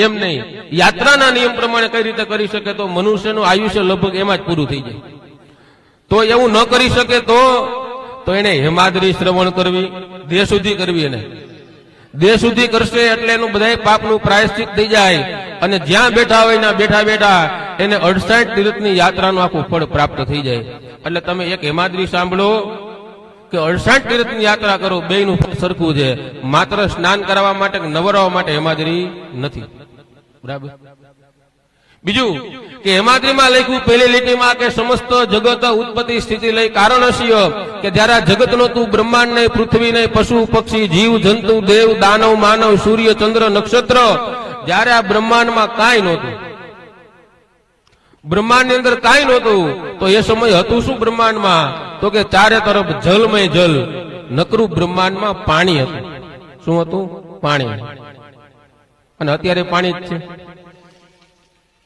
એમ નહીં. યાત્રાના નિયમ પ્રમાણે કઈ રીતે કરી શકે તો મનુષ્યનું આયુષ્ય લગભગ એમાં જ પૂરું થઈ જાય. તો એવું ન કરી શકે તો તો એને હેમાદ્રી શ્રવણ કરવી, દેહ સુધી કરવી એને. દેહ સુધી કરશે એટલે એનું બધા પાપનું પ્રાયશ્ચિત થઈ જાય. અને જ્યાં બેઠા હોય ના બેઠા બેઠા એને અડસાઠ તીર્થની યાત્રાનું આખું ફળ પ્રાપ્ત થઈ જાય. એટલે તમે એક હેમાદ્રી સાંભળો કે અડસાઠ તીર્થની યાત્રા કરો, બેયનું ફળ સરખું છે. માત્ર સ્નાન કરાવવા માટે નવરાવવા માટે હેમાદ્રી નથી. બરાબર? બીજું કે હેમાદ્રીમાં લખ્યું, પહેલી લીટીમાં કે સમસ્ત જગત ઉત્પત્તિ સ્થિતિ લઈ કારણ હશીય કે જયારે જગત નહોતું બ્રહ્માંડ નહીં, પૃથ્વી નહીં, પશુ, પક્ષી, જીવ, જંતુ, દેવ, દાનવ, માનવ, સૂર્ય, ચંદ્ર, નક્ષત્ર, જયારે આ બ્રહ્માંડમાં કાંઈ નહોતું. બ્રહ્માંડની અંદર કાંઈ નહોતું. તો એ સમય હતું શું બ્રહ્માંડમાં? તો કે ચારે તરફ જલમય જલ, નકરું બ્રહ્માંડમાં પાણી હતું. શું હતું? પાણી. અને અત્યારે પાણી જ છે.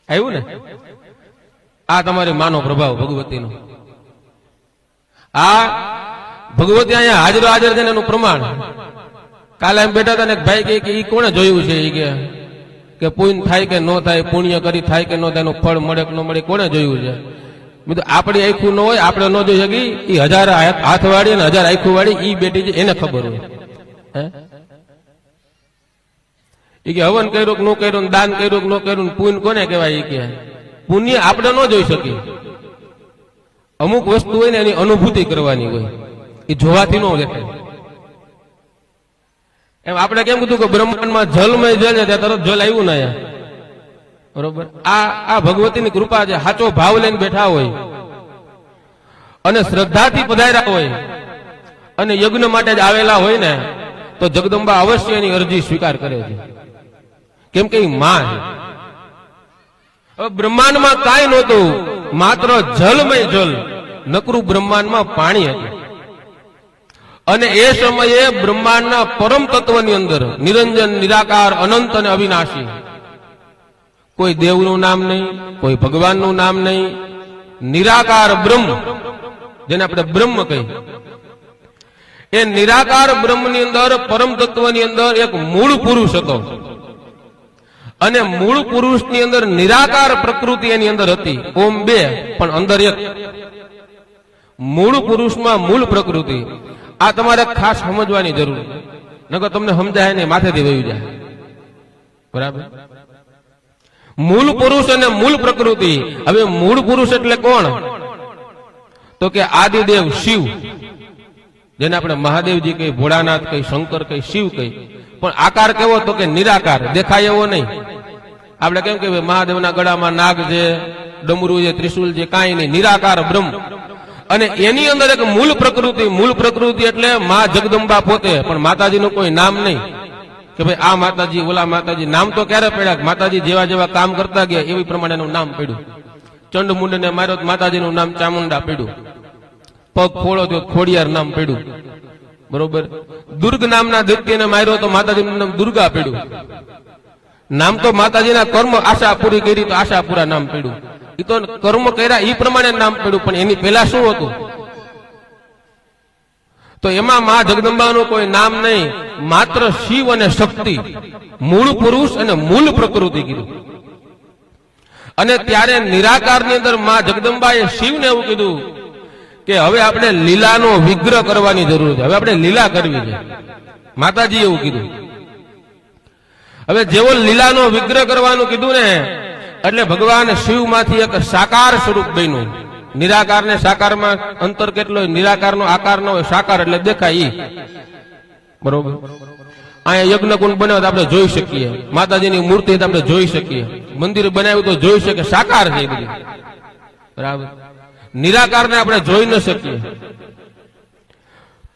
આવ્યું ને? આ તમારી માનો પ્રભાવ ભગવતીનો. આ ભગવતી અહીંયા હાજર હાજર છે એનું પ્રમાણ. કાલે એમ બેઠા હતા ને ભાઈ કે એ કોણે જોયું છે? એ કે કે પુણ્ય થાય કે ન થાય, પુણ્ય કરી થાય કે ન થાય, એનું ફળ મળે કે ન મળે, કોણે જોયું છે? મેં કીધું, આપણી આખું ન હોય, આપણે ન જોઈ શકી એ હજાર હાથ વાળી અને હજાર આખું વાળી એ બેટી છે, એને ખબર હોય. હે? કે હવન કર્યું કે ન કર્યું દાન કર્યું કે ન કર્યું પુણ્ય કોને કહેવાય એ કે? પુણ્ય આપણે ન જોઈ શકીએ. અમુક વસ્તુ હોય ને એની અનુભૂતિ કરવાની હોય. એ જોવાથી ન દેખાય એમ આપણે કેમ કીધું કે બ્રહ્માંડમાં જલમય જલ છે, ત્યાં તરત જલ આવ્યું ને અહીંયા? બરોબર? આ આ ભગવતીની કૃપા છે સાચો ભાવ લઈને બેઠા હોય અને શ્રદ્ધાથી પધાર્યા હોય અને યજ્ઞ માટે જ આવેલા હોય ને, તો જગદંબા અવશ્ય એની અરજી સ્વીકાર કરે છે. કેમ કે માં હવે બ્રહ્માંડમાં કાંઈ નહોતું, માત્ર જલમય જલ, નકરું બ્રહ્માંડમાં પાણી હતું. અને એ સમયે બ્રહ્માંડના પરમ તત્વની અંદર નિરંજન, નિરાકાર, અનંત અને અવિનાશી. કોઈ દેવનું નામ નહીં, કોઈ ભગવાનનું નામ નહીં. નિરાકાર બ્રહ્મ, જેને આપણે બ્રહ્મ કહીએ. એ નિરાકાર બ્રહ્મની અંદર, પરમ તત્વની અંદર એક મૂળ પુરુષ હતો. અને મૂળ પુરુષની અંદર નિરાકાર પ્રકૃતિ એની અંદર હતી. ઓમ બે, પણ અંદર એક. મૂળ પુરુષમાં મૂળ પ્રકૃતિ. આ તમારે ખાસ સમજવાની જરૂર. નકર તમને સમજાય નહીં, માથેથી વયું જાય. બરાબર? મૂળ પુરુષ અને મૂળ પ્રકૃતિ. હવે મૂળ પુરુષ એટલે કોણ? તો કે આદિદેવ શિવ. જેને આપણે મહાદેવજી કહી, ભોળાનાથ કહી, શંકર કહી, શિવ કહી. પણ આકાર કેવો તો કે નિરાકાર, દેખાય એવો નહીં. આપણે કેમ કે મહાદેવના ગળામાં નાગ છે, ડમરું છે, ત્રિશુલ છે, કાંઈ નહીં, નિરાકાર બ્રહ્મ. અને એની અંદર એક મૂળ પ્રકૃતિ મૂળ પ્રકૃતિ એટલે મા જગદંબા પોતે, પણ માતાજીનું કોઈ નામ નહીં. કે ભાઈ, આ માતાજી, ઓલા માતાજી, નામ તો ક્યારે પડ્યા? માતાજી જેવા જેવા કામ કરતા ગયા, એવી પ્રમાણે એનું નામ પડ્યું. ચંડમુંડને માર્યો માતાજીનું નામ ચામુંડા પડ્યું. પગ ફોડો તો ખોડિયાર નામ પડ્યું. બરોબર? દુર્ગ નામના દૈત્યને માર્યો તો માતાજીનું નામ દુર્ગા પીડ્યું. નામ તો માતાજીના કર્મ આશા પૂરી કરી તો આશાપુરા નામ પીડ્યું. એ તો કર્મ કર્યા એ પ્રમાણે નામ પીડ્યું, પણ એની પહેલા શું હતું? તો એમાં મા જગદંબાનું કોઈ નામ નહીં, માત્ર શિવ અને શક્તિ. મૂળ પુરુષ અને મૂળ પ્રકૃતિ કીધું. અને ત્યારે નિરાકારની અંદર મા જગદંબાએ શિવને એવું કીધું કે હવે આપણે લીલાનો વિગ્રહ કરવાની જરૂર છે. હવે આપણે લીલા કરવી છે. માતાજી એવું કીધું. હવે જેવો લીલાનો વિગ્રહ કરવાનું કીધું ને, એટલે ભગવાન શિવમાંથી એક સાકાર સ્વરૂપ બન્યું. નિરાકાર ને સાકારમાં અંતર કેટલો નિરાકારનો આકાર નો સાકાર, એટલે દેખાય ઈ. બરોબર? અહીંયા યજ્ઞ કુંડ બનાવ્યો આપણે જોઈ શકીએ. માતાજીની મૂર્તિ આપણે જોઈ શકીએ. મંદિર બનાવ્યું તો જોઈ શકીએ. સાકાર છે એ બરાબર? નિરાકારને આપણે જોઈ ન શકીએ.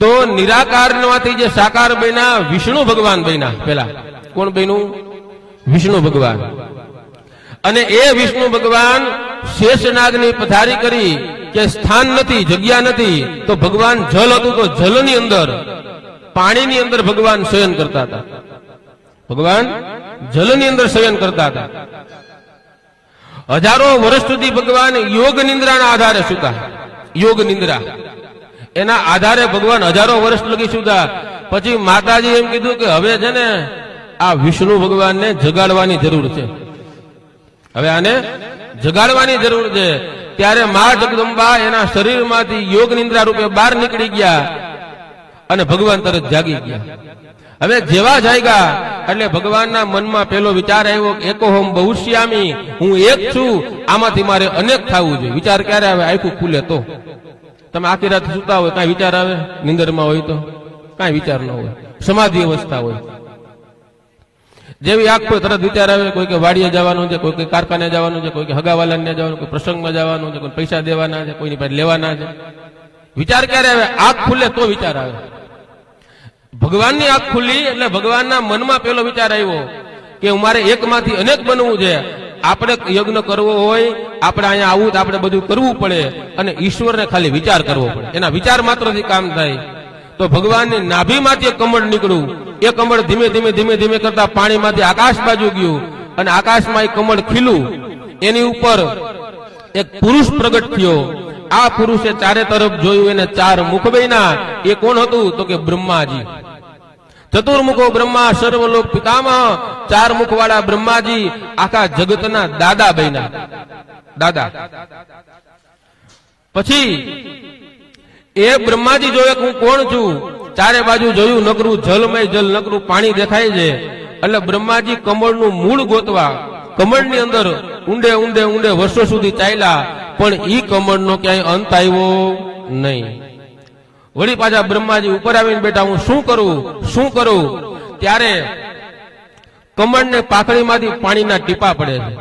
તો નિરાકાર જે સાકાર બન્યા, વિષ્ણુ ભગવાન બન્યા પેલા કોણ બન્યું? વિષ્ણુ ભગવાન. અને એ વિષ્ણુ ભગવાન શેષનાગની પથારી કરી કે સ્થાન નથી, જગ્યા નથી, તો ભગવાન જલ હતું તો જલની અંદર, પાણીની અંદર ભગવાન શયન કરતા હતા. ભગવાન જલની અંદર શયન કરતા હતા. હજારો વર્ષ સુધી ભગવાન યોગ નિંદ્રાના આધારે સુતા. યોગ નિંદ્રા. એના આધારે ભગવાન હજારો વર્ષ લગી સુતા. પછી માતાજી એમ કીધું કે હવે છે ને આ વિષ્ણુ ભગવાનને જગાડવાની જરૂર છે. હવે આને જગાડવાની જરૂર છે. ત્યારે મા જગદંબા એના શરીરમાંથી યોગ નિંદ્રા રૂપે બહાર નીકળી ગયા અને ભગવાન તરત જાગી ગયા. હવે જેવા જાયગા, એટલે ભગવાનના મનમાં પેલો વિચાર આવ્યો એકોહમ બહુશ્યામી, હું એક છું, આમાંથી મારે અનેક થવું જોઈએ. વિચાર ક્યારે આવે? આખું ખુલે તો. તમે આખી રાત સુતા હોય, કાંઈ વિચાર આવે? નિંદરમાં હોય તો? કાંઈ વિચાર ન હોય. સમાધિ અવસ્થા હોય. જેવી આંખ તરત વિચાર આવે, કોઈ કે વાડીએ જવાનું છે, કોઈ કે કારખાને જવાનું છે, કોઈ કે હગાવાલાને જવાનું, કોઈ પ્રસંગમાં જવાનું છે, કોઈ પૈસા દેવાના છે, કોઈની પાસે લેવાના છે. વિચાર ક્યારે આવે? આંખ ખુલે તો વિચાર આવે. ભગવાનની આંખ ખુલ્લી એટલે ભગવાનના મનમાં પેલો વિચાર આવ્યો કે મારે એકમાંથી અનેક બનવું છે. આપણે યજ્ઞ કરવો હોય, આપણે અહીંયા આવું તો આપણે બધું કરવું પડે અને ઈશ્વરને ખાલી વિચાર કરવો પડે. એના વિચાર માત્રથી કામ થાય. તો ભગવાનની નાભીમાંથી એક કમળ નીકળ્યું. એ કમળ ધીમે ધીમે ધીમે ધીમે કરતા પાણીમાંથી આકાશ બાજુ ગયું અને આકાશમાં એ કમળ ખીલું એની ઉપર એક પુરુષ પ્રગટ થયો. આ પુરુષે ચારે તરફ જોયું એને ચાર મુખ બન્યા. એ કોણ હતું? તો કે બ્રહ્માજી. ચતુર્મુખો બ્રહ્મા, સર્વલોક પિતામહ ચાર મુખવાળા બ્રહ્માજી, આખા જગતના દાદા બન્યા. દાદા. પછી, એ બ્રહ્માજી જોયે હું કોણ છું? ચારે બાજુ જોયું નકરું જલમય જલ, નકરું પાણી દેખાય છે. એટલે બ્રહ્માજી કમળનું મૂળ ગોતવા, કમળની અંદર ઊંડે ઊંડે ઊંડે વર્ષો સુધી ચાલ્યા. પણ ઈ કમળનો ક્યાંય અંત આવ્યો નહીં. વળી પાછા બ્રહ્માજી ઉપર આવીને બેઠા, હું શું કરું? શું કરું? ત્યારે કમળને પાકડીમાંથી પાણીના ટીપા પડે છે,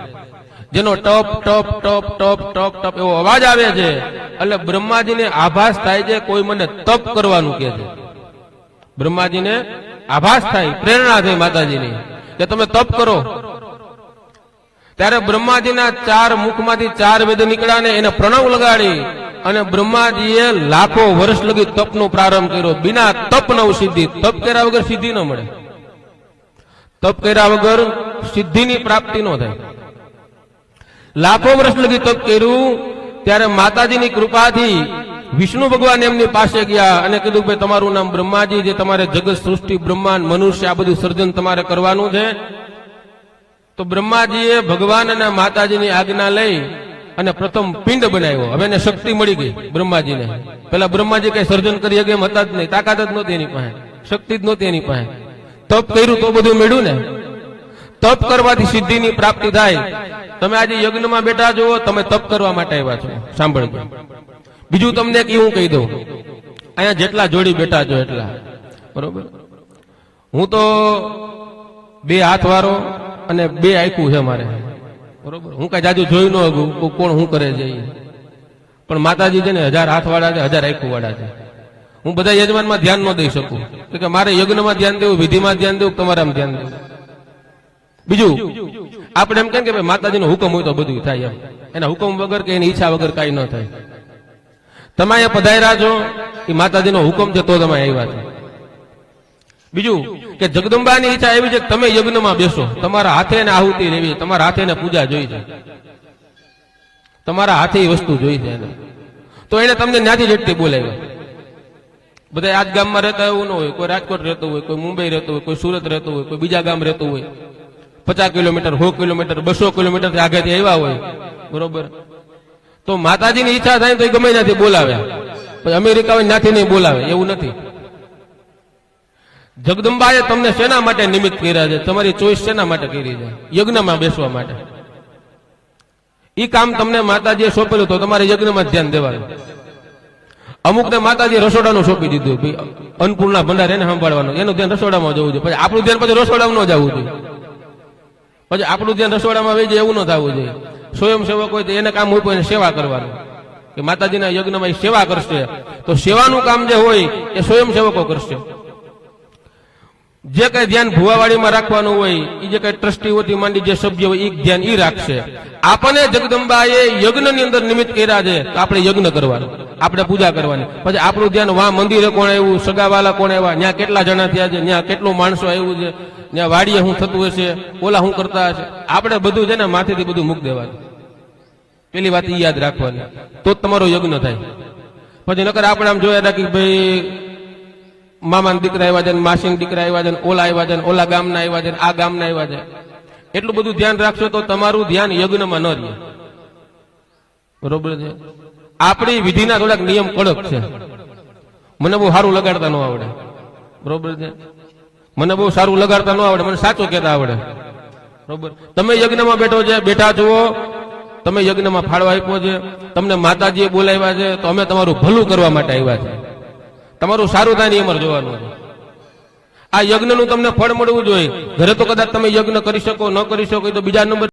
જેનો ટપ ટપ ટપ ટપ ટપ ટપ એવો અવાજ આવે છે. એટલે બ્રહ્માજીને આભાસ થાય છે, કોઈ મને તપ કરવાનું કે છે. બ્રહ્માજીને આભાસ થાય, પ્રેરણા થઈ માતાજીની, કે તમે તપ કરો. ત્યારે બ્રહ્માજીના ચાર મુખમાંથી ચાર વેદ નીકળ્યા ને એને પ્રણવ લગાડી અને બ્રહ્માજીએ લાખો વર્ષ લગી તપનો પ્રારંભ કર્યો. બિના તપ નવ સિદ્ધિ. તપ કર્યા વગર સિદ્ધિ ન મળે. તપ કર્યા વગર સિદ્ધિની પ્રાપ્તિ ન થાય. લાખો વર્ષ લગી તપ કર્યું, ત્યારે માતાજીની કૃપાથી વિષ્ણુ ભગવાન એમની પાસે ગયા અને કીધું કે તમારું નામ બ્રહ્માજી જે તમારે જગત સૃષ્ટિ, બ્રહ્માંડ, મનુષ્ય, આ બધું સર્જન તમારે કરવાનું છે. તો બ્રહ્માજીએ ભગવાન અને માતાજીની આજ્ઞા લઈ અને પ્રથમ પિંડ બનાવ્યો. હવે એને શક્તિ મળી ગઈ બ્રહ્માજીને. પેલા બ્રહ્માજી કઈ સર્જન કરી શકે એમ હતા જ નહીં. તાકાત જ નહોતી એની પાસે. શક્તિ જ નહોતી એની પાસે. તપ કર્યું તો બધું મેળ્યું ને? તપ કરવાથી સિદ્ધિની પ્રાપ્તિ થાય. તમે આજે યજ્ઞમાં બેઠા જુઓ તમે તપ કરવા માટે આવ્યા છો. સાંભળજો. બીજું તમને એક હું કહી દઉં. અહીંયા જેટલા જોડી બેઠા છો એટલા. બરોબર? હું તો બે હાથ વાળો અને બે આખું છે મારે. બરોબર? હું કઈ જાજુ જોઈ ન હતું કોણ શું કરે છે પણ માતાજી છે ને હજાર હાથ વાળા છે, હજાર વાળા છે. હું બધા યજમાનમાં ધ્યાન ન દઈ શકું. કે મારે યજ્ઞમાં ધ્યાન દેવું, વિધિમાં ધ્યાન દેવું તમારામાં ધ્યાન દેવું? બીજું, આપણે એમ કેમ કે ભાઈ માતાજીનો હુકમ હોય તો બધું થાય એમ. એના હુકમ વગર કે એની ઈચ્છા વગર કાંઈ ન થાય. તમે અહીંયા પધાર્યા છો, એ માતાજીનો હુકમ છે તો તમે આવ્યા છો બીજું કે જગદંબાની ઈચ્છા એવી છે કે તમે યજ્ઞમાં બેસો. તમારા હાથે એને આહુતિ લેવી, તમારા હાથે પૂજા જોઈ છે. તમારા હાથે વસ્તુ જોઈ છે એને. તો એને તમને જ્ઞાતિ જેટલી બોલાવ્યા. બધા આજ ગામમાં રહેતા એવું ન હોય. કોઈ રાજકોટ રહેતું હોય, કોઈ મુંબઈ રહેતું હોય, કોઈ સુરત રહેતું હોય, કોઈ બીજા ગામ રહેતું હોય. પચાસ કિલોમીટર, સો કિલોમીટર, બસો કિલોમીટર આગળથી આવ્યા હોય. બરોબર? તો માતાજીની ઈચ્છા થાય તો એ ગમે ત્યાંથી બોલાવ્યા અમેરિકા હોય ત્યાંથી નહીં બોલાવે. એવું નથી. જગદંબાએ તમને શેના માટે નિમિત્ત કર્યા છે? તમારી ચોઈસ શેના માટે કરી છે? યજ્ઞમાં બેસવા માટે. ઈ કામ તમને માતાજીએ સોંપેલું તો તમારે યજ્ઞમાં ધ્યાન દેવાનું. અમુકને માતાજી રસોડાનું સોંપી દીધું. ભાઈ, અન્નપૂર્ણા ભંડાર એને સંભાળવાનું. એનું ધ્યાન રસોડામાં જવું જોઈએ. પછી આપણું ધ્યાન પછી રસોડામાં ન જવું જોઈએ. પછી આપણું ધ્યાન રસોડામાં વહી જાય એવું ન થવું જોઈએ. સ્વયંસેવક હોય તો એને કામ હોય એને સેવા કરવાનું. કે માતાજીના યજ્ઞમાં એ સેવા કરશે. તો સેવાનું કામ જે હોય એ સ્વયંસેવકો કરશે. જે કઈ ધ્યાન ભુવાવાડીમાં રાખવાનું હોય એ જે કઈ ટ્રસ્ટીઓથી માંડી જે સભ્ય હોય એ ધ્યાન એ રાખશે. આપણને જગદંબાએ યજ્ઞની અંદર નિમિત્ત કર્યા છે તો આપણે યજ્ઞ કરવાનું, આપણે પૂજા કરવાની. પછી આપણું ધ્યાન વા મંદિરે કોણ આવ્યું? સગાવાલા કોણ આવ્યા? ત્યાં કેટલા જણા થયા છે? ત્યાં કેટલું માણસો આવ્યું છે? ત્યાં વાડીએ શું થતું હશે? ઓલા શું કરતા હશે? આપણે બધું છે ને માથેથી બધું મૂક દેવાનું. પેલી વાત એ યાદ રાખવાની. તો જ તમારો યજ્ઞ થાય. પછી નકર આપણે આમ જોયા રાખી ભાઈ મામાના દીકરા આવ્યા છે માસીના દીકરા આવ્યા છે ઓલા આવ્યા છે ઓલા ગામના આવ્યા છે આ ગામના આવ્યા છે. એટલું બધું ધ્યાન રાખશો તો તમારું ધ્યાન યજ્ઞમાં ન રહે. બરોબર છે? આપણી વિધિના થોડાક નિયમ કડક છે. મને બહુ સારું લગાડતા ન આવડે. બરોબર છે? મને બહુ સારું લગાડતા ન આવડે. મને સાચું કહેતા આવડે. બરોબર? તમે યજ્ઞમાં બેઠો છે, બેઠા જુઓ. તમે યજ્ઞમાં ફાળો આપ્યો છે. તમને માતાજીએ બોલાવ્યા છે. તો અમે તમારું ભલું કરવા માટે આવ્યા છે. તમારું સારું થાય ને એ જોવાનું. આ યજ્ઞનું તમને ફળ મળવું જોઈએ. ઘરે તો કદાચ તમે યજ્ઞ કરી શકો, ન કરી શકો તો બીજા નંબર